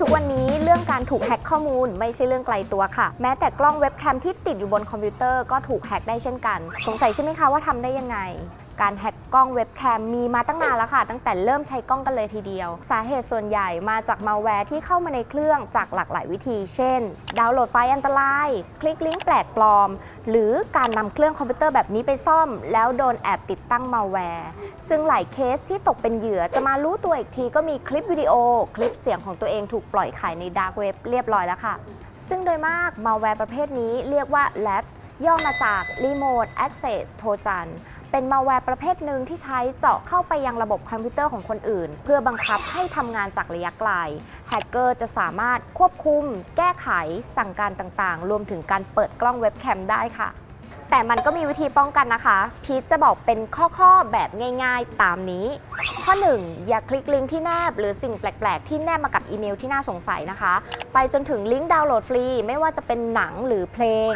ทุกวันนี้เรื่องการถูกแฮ็กข้อมูลไม่ใช่เรื่องไกลตัวค่ะ แม้แต่กล้องเว็บแคมที่ติดอยู่บนคอมพิวเตอร์ก็ถูกแฮ็กได้เช่นกัน สงสัยใช่ไหมคะว่าทำได้ยังไง การแฮกกล้องเว็บแคมมีมาตั้งนานแล้วค่ะ ตั้งแต่เริ่มใช้กล้องกันเลยทีเดียว สาเหตุส่วนใหญ่มาจากมาแวร์ที่เข้ามาในเครื่องจากหลากหลายวิธี เช่น ดาวน์โหลดไฟล์อันตราย คลิกลิงก์แปลกปลอม หรือการนำเครื่องคอมพิวเตอร์แบบนี้ไปซ่อม แล้วโดนแอบติดตั้งมาแวร์ซึ่งหลายเคสที่ตกเป็นเหยื่อจะมารู้ตัวอีกทีก็มีคลิปวิดีโอ คลิปเสียงของตัวเองถูกปล่อยขายในดาร์กเว็บเรียบร้อยแล้วค่ะ ซึ่งโดยมากมาแวร์ประเภทนี้เรียกว่า LAT ย่อมาจาก Remote Access Trojan เป็นมาแวร์ประเภทหนึ่งที่ใช้เจาะเข้าไปยังระบบคอมพิวเตอร์ของคนอื่น เพื่อบังคับให้ทำงานจากระยะไกล แฮกเกอร์จะสามารถควบคุม แก้ไข สั่งการต่างๆ รวมถึงการเปิดกล้องเว็บแคมได้ค่ะ แต่มันก็มีวิธีป้องกันนะคะ พีทจะบอกเป็นข้อๆแบบง่ายๆตามนี้ ข้อ 1 อย่าคลิกลิงก์ที่แนบ หรือสิ่งแปลกๆ ที่แนบมากับอีเมลที่น่าสงสัยนะคะ ไปจนถึงลิงก์ดาวน์โหลดฟรี ไม่ว่าจะเป็นหนังหรือเพลง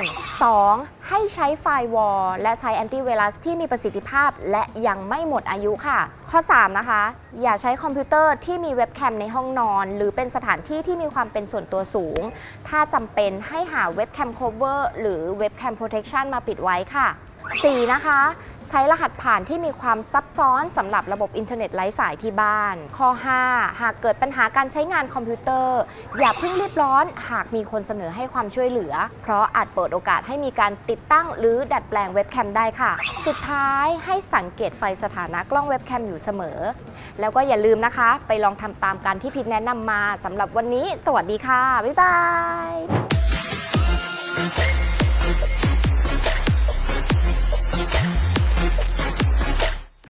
2. ให้ใช้ไฟวอลและใช้แอนตี้ไวรัสที่มีประสิทธิภาพ และยังไม่หมดอายุค่ะ ข้อ 3 นะคะ อย่าใช้คอมพิวเตอร์ที่มีเว็บแคมในห้องนอน หรือเป็นสถานที่ที่มีความเป็นส่วนตัวสูง ถ้าจำเป็นให้หาเว็บแคมโคเวอร์หรือเว็บแคมโปรเทคชันมาปิดไว้ค่ะ 4. นะคะ ใช้รหัสผ่านที่มีความซับซ้อนสำหรับระบบอินเทอร์เน็ตไร้สายที่บ้าน ข้อ 5 หากเกิดปัญหาการใช้งานคอมพิวเตอร์ อย่าเพิ่งรีบร้อน หากมีคนเสนอให้ความช่วยเหลือ เพราะอาจเปิดโอกาสให้มีการติดตั้งหรือดัดแปลงเว็บแคมได้ค่ะ สุดท้ายให้สังเกตไฟสถานะกล้องเว็บแคมอยู่เสมอ แล้วก็อย่าลืมนะคะ ไปลองทำตามการที่พิทแนะนำมาสำหรับวันนี้ สวัสดีค่ะ บ๊ายบาย